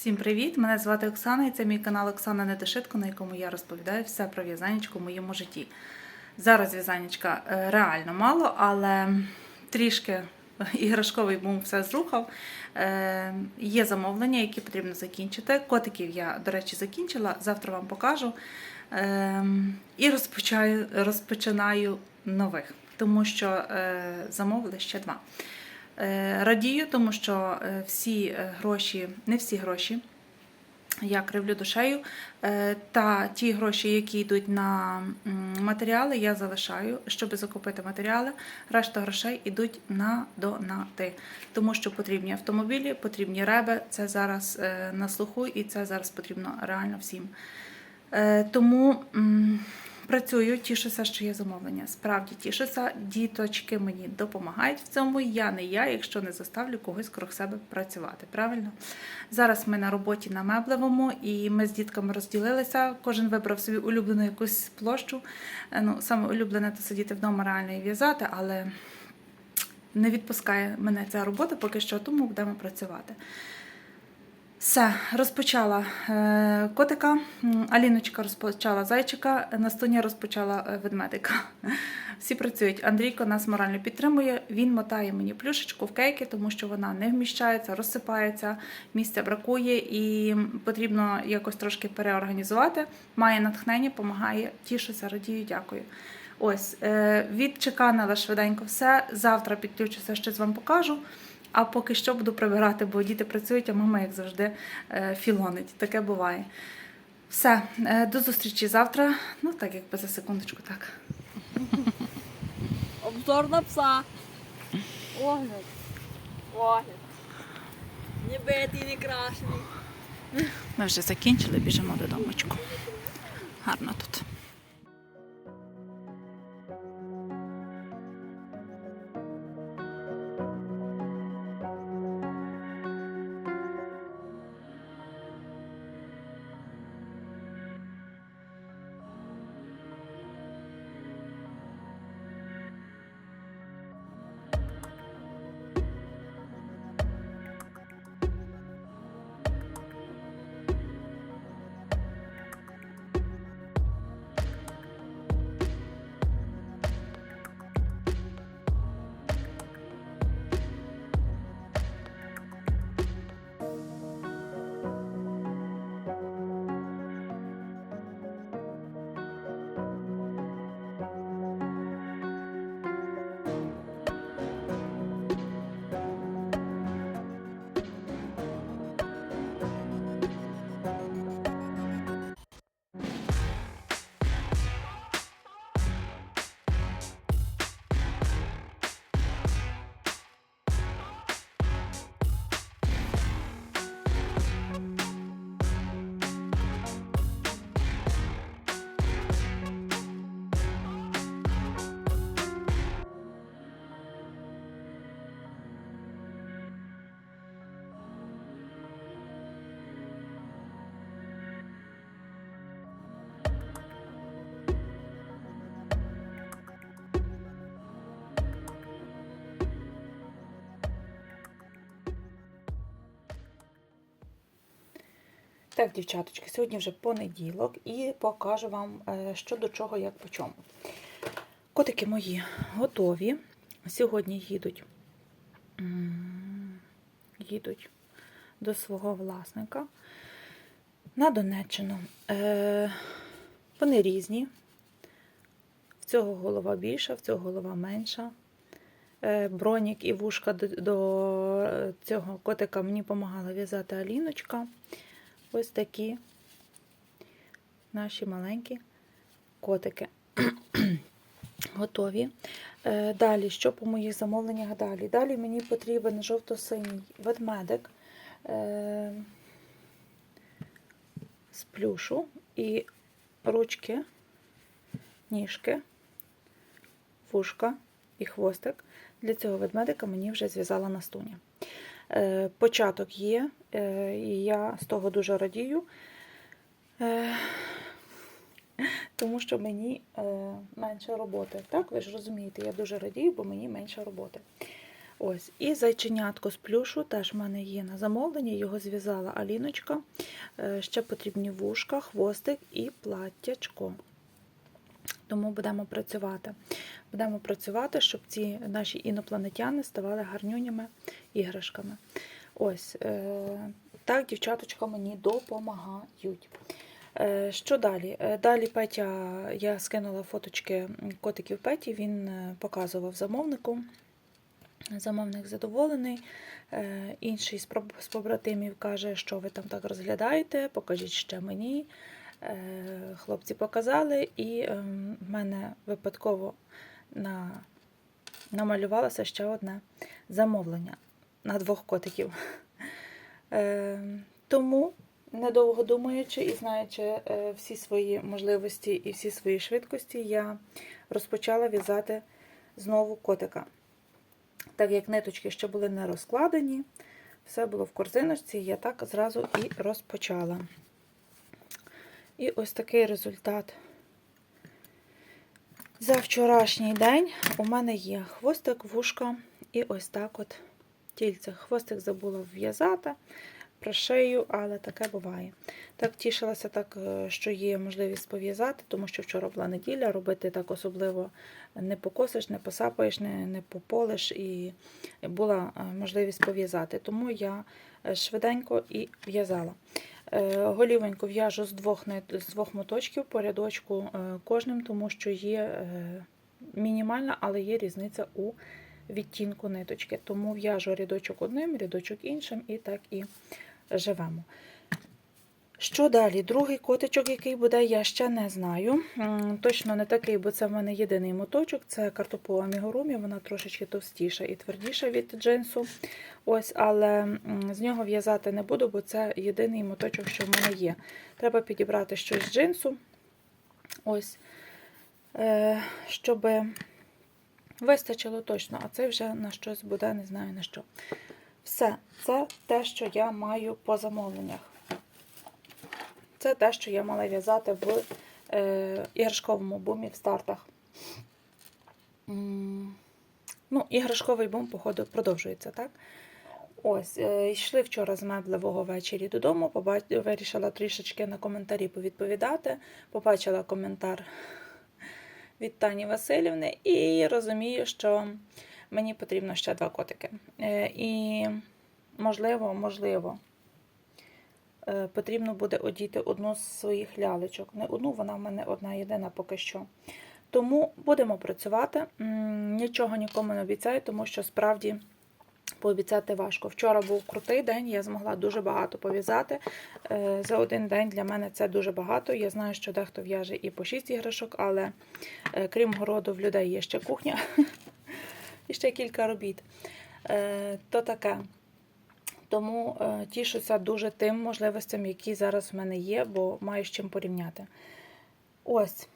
Всім привіт! Мене звати Оксана і це мій канал Оксана Недошитко, на якому я розповідаю все про в'язанечко в моєму житті. Зараз в'язанечка е, реально мало, але трішки іграшковий бум все зрухав. Е, Є замовлення, які потрібно закінчити. Котиків я, до речі, закінчила, завтра вам покажу. Е, І розпочаю, розпочинаю нових, тому що замовили ще два. Е, Радію, тому що е, всі е, гроші, не всі гроші, я кривлю душею. Та ті гроші, які йдуть на матеріали, я залишаю, щоб закупити матеріали. Решта грошей йдуть на донати, тому що потрібні автомобілі, потрібні реби. Це зараз на слуху, і це зараз потрібно реально всім. Тому працюю, тішуся, що є замовлення. Справді тішуся. Діточки мені допомагають в цьому. Я не я, якщо не заставлю когось крок себе працювати. Правильно? Зараз ми на роботі на меблевому, і ми з дітками розділилися. Кожен вибрав собі улюблену якусь площу. Е, Ну, саме улюблене то сидіти вдома реально і в'язати, але не відпускає мене ця робота поки що, тому будемо працювати. Все, розпочала е, котика, Аліночка розпочала зайчика, Настуня розпочала е, ведмедика. Всі працюють. Андрійко нас морально підтримує. Він мотає мені плюшечку в кейки, тому що вона не вміщається, розсипається, місця бракує і потрібно якось трошки переорганізувати. Має натхнення, допомагає, тішуся, радію, дякую. Ось, е, відчеканила швиденько все. Завтра підключуся, щось вам покажу. А поки що буду прибирати, бо діти працюють, а мама, як завжди, е, філонить. Таке буває. Все, е, до зустрічі завтра. Ну, так якби за секундочку, так. Обзор на пса. Огляд. Огляд. Не битий, не крашений. Ми вже закінчили, біжимо додомочку. Гарно тут. Так, дівчаточки, сьогодні вже понеділок і покажу вам, е, що до чого, як по чому. Котики мої готові. Сьогодні їдуть, їдуть до свого власника на Донеччину. Е, Вони різні. В цього голова більша, в цього голова менша. Е, Бронік і вушка до, цього котика мені допомагала в'язати Аліночка. Ось такі наші маленькі котики. Готові. Е, Далі, що по моїх замовленнях далі? Далі мені потрібен жовто-синій ведмедик е, з плюшу і ручки, ніжки, вушка і хвостик. Для цього ведмедика мені вже зв'язала Настуня. Е, Початок є, і я з того дуже радію, е, тому що мені е, менше роботи. Так, ви ж розумієте, я дуже радію, бо мені менше роботи. Ось. І зайченятко з плюшу теж в мене є на замовлення. Його зв'язала Аліночка. Е, Ще потрібні вушка, хвостик і платтячко. Тому будемо працювати. Будемо працювати, щоб ці наші інопланетяни ставали гарнюнями іграшками. Ось е, так дівчаточка мені допомагають. Е, Що далі? Е, Далі Петя, я скинула фоточки котиків Петі, він показував замовнику. Замовник задоволений. Інший з побратимів каже, що ви там так розглядаєте, покажіть ще мені. Хлопці показали, і ем, в мене випадково на... намалювалося ще одне замовлення на двох котиків. Е, Тому, недовго думаючи і знаючи е, всі свої можливості і всі свої швидкості, я розпочала в'язати знову котика. Так як ниточки ще були не розкладені, все було в корзиночці, я так зразу і розпочала. І ось такий результат. За вчорашній день у мене є хвостик, вушка і ось так от тільце. Хвостик забула в'язати, прошию, але таке буває. Так тішилася, так, е, що є можливість пов'язати, тому що вчора була неділя, робити так особливо не покосиш, не посапаєш, не, не пополиш, і була е, можливість пов'язати. Тому я е, швиденько і в'язала. Голівенько в'яжу з двох, з двох моточків по рядочку кожним, тому що є мінімальна, але є різниця у відтінку ниточки. Тому в'яжу рядочок одним, рядочок іншим і так і живемо. Що далі? Другий котичок, який буде, я ще не знаю. Точно не такий, бо це в мене єдиний моточок. Це картопова мігурумі, вона трошечки товстіша і твердіша від джинсу. Ось, але з нього в'язати не буду, бо це єдиний моточок, що в мене є. Треба підібрати щось з джинсу. Ось, е, щоб вистачило точно, а це вже на щось буде, не знаю на що. Все, це те, що я маю по замовленнях. Це те, що я мала в'язати в е, іграшковому бумі в стартах. Ну, іграшковий бум, походу, продовжується, так? Ось, е, йшли вчора з меблевого ввечері додому, побач... вирішила трішечки на коментарі повідповідати. Побачила коментар від Тані Васильівни і розумію, що мені потрібно ще два котики. Е, І, можливо, можливо, е, потрібно буде одіти одну з своїх лялечок. Не одну, вона в мене одна єдина поки що. Тому будемо працювати. Нічого нікому не обіцяю, тому що справді пообіцяти важко. Вчора був крутий день, я змогла дуже багато пов'язати. Е, За один день для мене це дуже багато. Я знаю, що дехто в'яже і по 6 іграшок, але е, крім городу, в людей є ще кухня і ще кілька робіт. Е, То таке. Тому тішуся дуже тим можливостям, які зараз в мене є, бо маю з чим порівняти. Ось.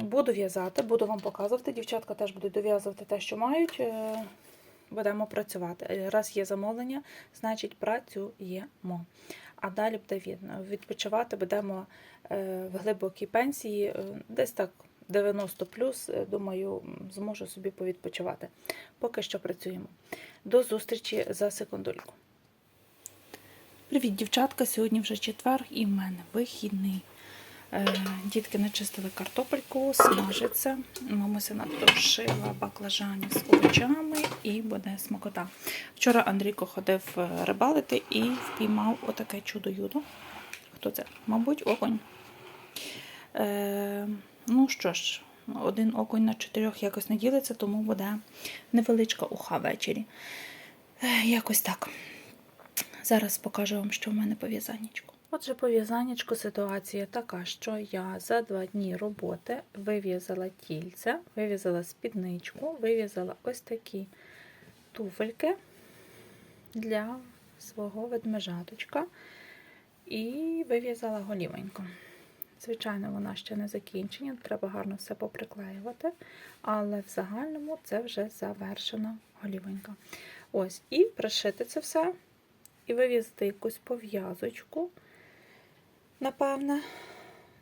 Буду в'язати, буду вам показувати. Дівчатка теж будуть дов'язувати те, що мають. Будемо працювати. Е, Раз є замовлення, значить працюємо. А далі буде видно. Відпочивати будемо е, в глибокій пенсії, е, десь так 90 плюс. Думаю, зможу собі повідпочивати. Поки що працюємо. До зустрічі за секундульку. Привіт, дівчатка! Сьогодні вже четвер і в мене вихідний. Е, Дітки начистили картопельку, смажиться. Мамуся надтовшила баклажанів з овочами і буде смакота. Вчора Андрійко ходив е, рибалити і впіймав отаке чудо-юдо. Хто це? Мабуть, окунь. Е, ну що ж, один окунь на чотирьох якось не ділиться, тому буде невеличка уха ввечері. Е, якось так. Зараз покажу вам, що в мене по. Отже, по ситуація така, що я за два дні роботи вив'язала тільце, вив'язала спідничку, вив'язала ось такі туфельки для свого ведмежаточка і вив'язала голівенько. Звичайно, вона ще не закінчена, треба гарно все поприклеювати, але в загальному це вже завершена голівенька. Ось, і пришити це все, і вив'язати якусь пов'язочку. Напевне,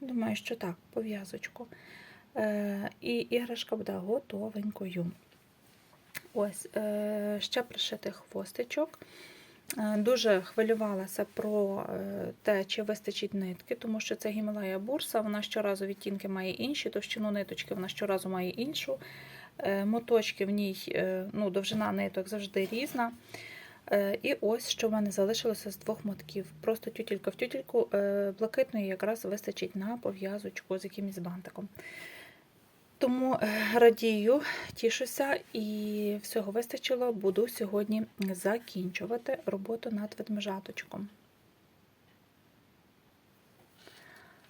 думаю, що так, пов'язочку. Е, і іграшка буде готовенькою. Ось е, ще пришитий хвостичок. Е, Дуже хвилювалася про е, те, чи вистачить нитки, тому що це Гімалая бурса, вона щоразу відтінки має інші, товщину ниточки вона щоразу має іншу. Е, Моточки в ній, е, ну, довжина ниток завжди різна. Е, І ось що в мене залишилося з двох мотків. Просто тютілька в тютільку е, блакитної якраз вистачить на пов'язочку з якимось бантиком. Тому е, радію, тішуся і всього вистачило. Буду сьогодні закінчувати роботу над ведмежаточком.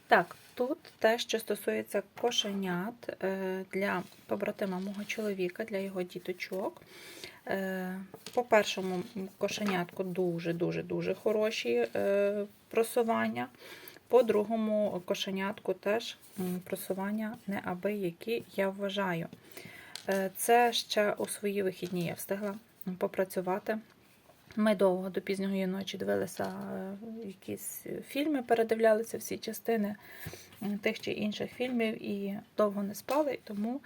Так, тут те, що стосується кошенят е, для побратима мого чоловіка, для його діточок. Е, По першому кошенятку дуже-дуже-дуже хороші е, просування. По другому кошенятку теж просування неабиякі, я вважаю. Це ще у свої вихідні я встигла попрацювати. Ми довго до пізньої ночі дивилися е, якісь фільми, передивлялися всі частини тих чи інших фільмів і довго не спали, тому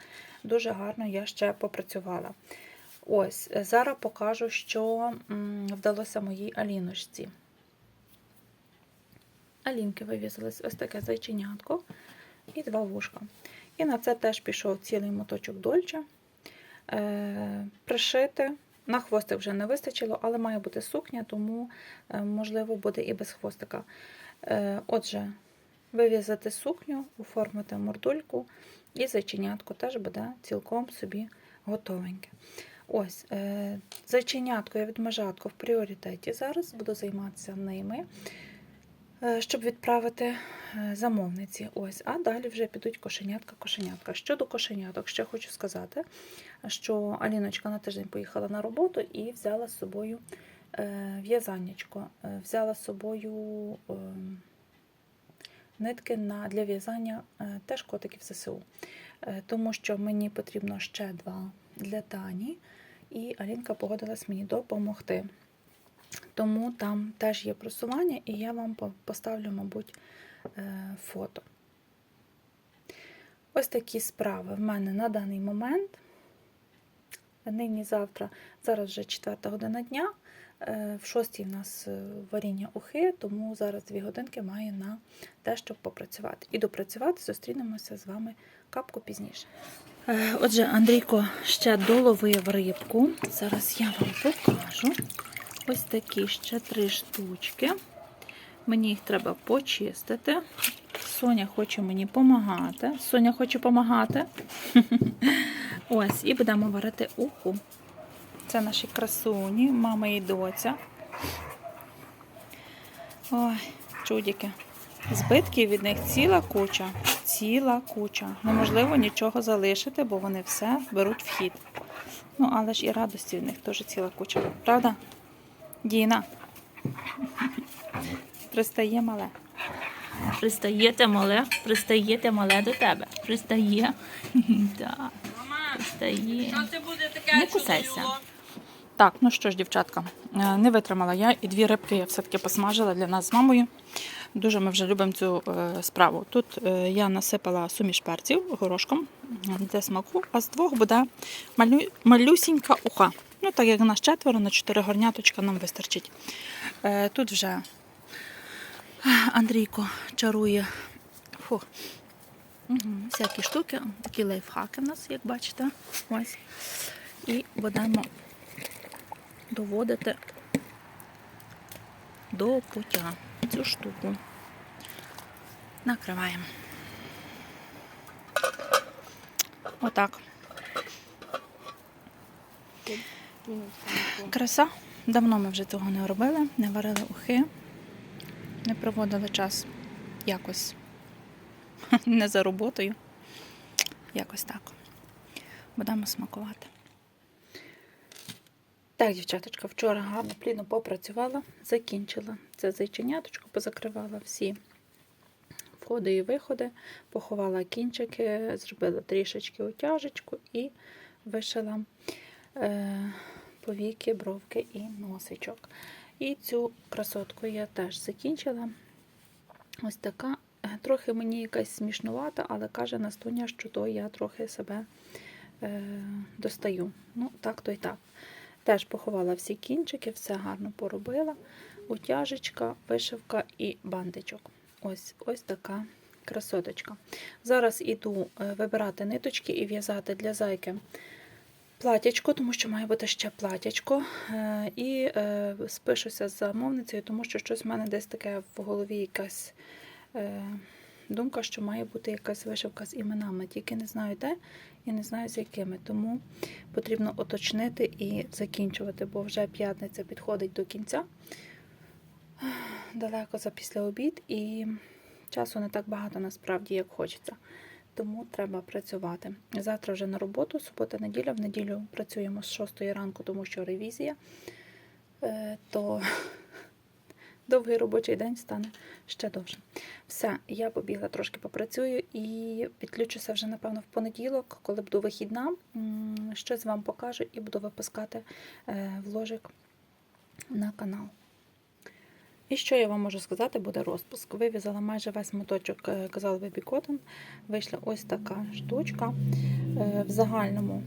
дуже гарно я ще попрацювала. Ось, е, зараз покажу, що вдалося моїй Аліночці. Алінки вивісилось ось таке зайченятко і два вушка. І на це теж пішов цілий моточок дольче. Е, пришити. На хвостик вже не вистачило, але має бути сукня, тому, е, можливо, буде і без хвостика. Е, отже, вив'язати сукню, оформити мордульку, і зайченятко теж буде цілком собі готовеньке. Ось, Зайченятко я від межатку в пріоритеті. Зараз буду займатися ними, е, щоб відправити е, замовниці. Ось, а далі вже підуть кошенятка-кошенятка. Щодо кошеняток, ще хочу сказати, що Аліночка на тиждень поїхала на роботу і взяла з собою е, в'язаннячко. Е, Взяла з собою е, нитки для в'язання е, теж котиків ЗСУ. Е, Тому що мені потрібно ще два для Тані, і Алінка погодилась мені допомогти. Тому там теж є просування, і я вам поставлю, мабуть, е, фото. Ось такі справи в мене на даний момент. Нині завтра, зараз вже 4 година дня. е, В 6 в нас е, варіння ухи, тому зараз 2 годинки маю на те, щоб попрацювати. І допрацювати зустрінемося з вами капку пізніше. Отже, Андрійко ще доловив рибку. Зараз я вам покажу. Ось такі ще три штучки. Мені їх треба почистити. Соня хоче мені допомагати. Соня хоче допомагати. Ось, і будемо варити уху. Це наші красуні, мама і доця. Ой, чудики. Збитків від них ціла куча. Ціла куча. Неможливо нічого залишити, бо вони все беруть в хід. Ну, але ж і радості в них теж ціла куча. Правда? Діна. Пристає мале. Пристаєте мале, пристаєте мале до тебе. Пристає. Так, пристає. це буде таке Не кусайся. Так, ну що ж, дівчатка, е, не витримала я і дві рибки я все-таки посмажила для нас з мамою. Дуже ми вже любимо цю е, справу. Тут е, я насипала суміш перців горошком для смаку, а з двох буде малю, малюсінька уха. Ну, так як нас четверо, на чотири горняточка нам вистачить. Е, Тут вже Андрійко чарує фу, угу, всякі штуки, такі лайфхаки в нас, як бачите. Ось. І будемо доводити до пуття цю штуку. Накриваємо. Отак. Краса. Давно ми вже того не робили, не варили ухи, не проводили час якось не за роботою. Якось так. Будемо смакувати. Так, дівчаточка, вчора гарно плідно попрацювала, закінчила це зайченяточко, позакривала всі входи і виходи, поховала кінчики, зробила трішечки утяжечку і вишила е, повіки, бровки і носичок. І цю красотку я теж закінчила. Ось така. Е, Трохи мені якась смішнувата, але каже Настуня, що то я трохи себе е, достаю. Ну, так то й так. Теж поховала всі кінчики, все гарно поробила. Утяжечка, вишивка і бандичок. Ось ось така красоточка. Зараз іду е, вибирати ниточки і в'язати для зайки платячко, тому що має бути ще платячко. Е, І е, спишуся з замовницею, тому що щось в мене десь таке в голові якась е, думка, що має бути якась вишивка з іменами. Тільки не знаю де і не знаю з якими. Тому потрібно уточнити і закінчувати, бо вже п'ятниця підходить до кінця. Далеко за після обід, і часу не так багато насправді, як хочеться. Тому треба працювати. Завтра вже на роботу, субота, неділя. В неділю працюємо з 6 ранку, тому що ревізія. Е, То довгий робочий день стане ще довше. Все, я побігла трошки попрацюю і підключуся вже, напевно, в понеділок, коли буду вихідна. Щось вам покажу і буду випускати е, вложик на канал. І що я вам можу сказати, буде розпуск. Вив'язала майже весь моточок казали Baby Cotton. Вийшла ось така штучка. Е, В загальному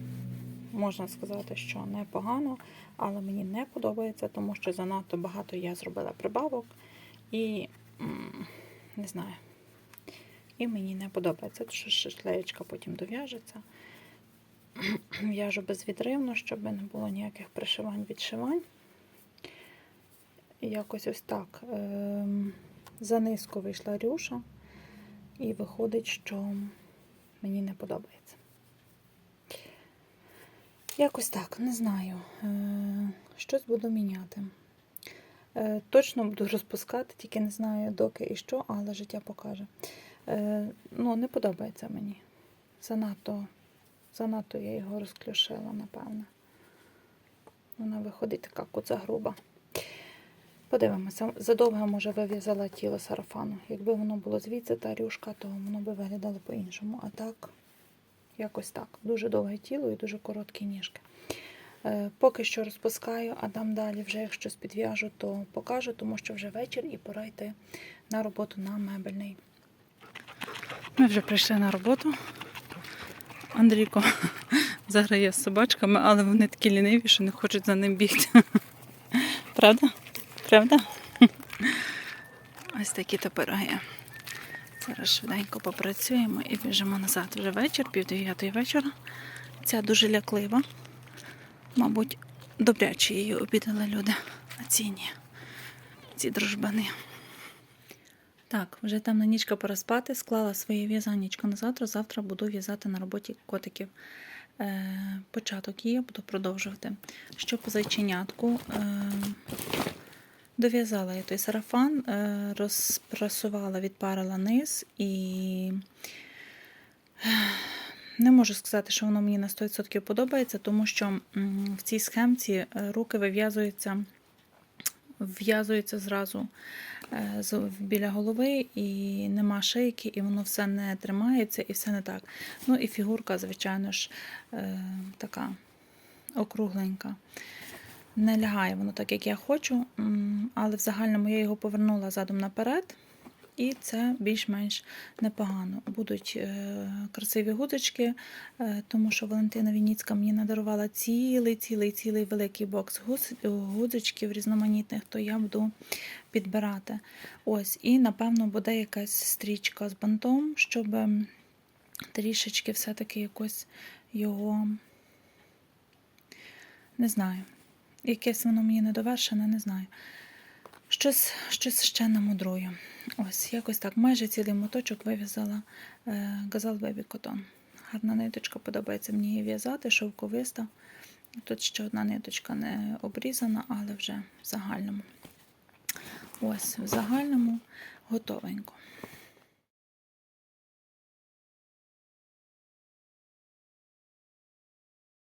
можна сказати, що непогано, але мені не подобається, тому що занадто багато я зробила прибавок і не знаю. І мені не подобається, тому що шлеєчка потім дов'яжеться. В'яжу безвідривно, щоб не було ніяких пришивань, відшивань. І Якось ось так. Ем, Занизько вийшла рюша, і виходить, що мені не подобається. Якось так, не знаю. Е, Щось буду міняти. Е, Точно буду розпускати, тільки не знаю доки і що, але життя покаже. Е, Ну, не подобається мені. Занадто, занадто я його розклюшила, напевне. Вона виходить така куца груба. Подивимося, задовго, може, вив'язала тіло сарафану. Якби воно було звідси та рюшка, то воно би виглядало по-іншому. А так, якось так. Дуже довге тіло і дуже короткі ніжки. Е, Поки що розпускаю, а там далі, вже як щось підв'яжу, то покажу, тому що вже вечір і пора йти на роботу на мебельний. Ми вже прийшли на роботу. Андрійко заграє з собачками, але вони такі ліниві, що не хочуть за ним бігти. Правда? Правда? Ось такі то пироги. Зараз швиденько попрацюємо і біжимо назад. Вже вечір, пів дев'ятої вечора. Ця дуже ляклива. Мабуть, добряче її обідали люди. А ці ні. Ці дружбани. Так, вже темна нічка пора спати, склала своє в'язаннячко на завтра. Завтра буду в'язати на роботі котиків. Е, початок її буду продовжувати. Що по зайченятку. Дов'язала я той сарафан, е, розпрасувала, відпарила низ і е, не можу сказати, що воно мені на 100% подобається, тому що в цій схемці е, руки вив'язуються, в'язуються зразу біля голови, і нема шийки, і воно все не тримається, і все не так. Ну і фігурка, звичайно ж, така округленька. Не лягає воно так, як я хочу, але в загальному я його повернула задом наперед, і це більш-менш непогано. Будуть е, красиві гудочки, е, тому що Валентина Вініцька мені надарувала цілий, цілий, цілий великий бокс гудзичків різноманітних, то я буду підбирати. Ось, і напевно буде якась стрічка з бантом, щоб трішечки все-таки якось його не знаю. Якесь воно мені недовершене, не знаю. Щось, щось ще намудрую. Ось, якось так. Майже цілий моточок вив'язала Газал Бебі Котон. Гарна ниточка, подобається мені її в'язати, шовковиста. Тут ще одна ниточка не обрізана, але вже в загальному. Ось, в загальному готовенько.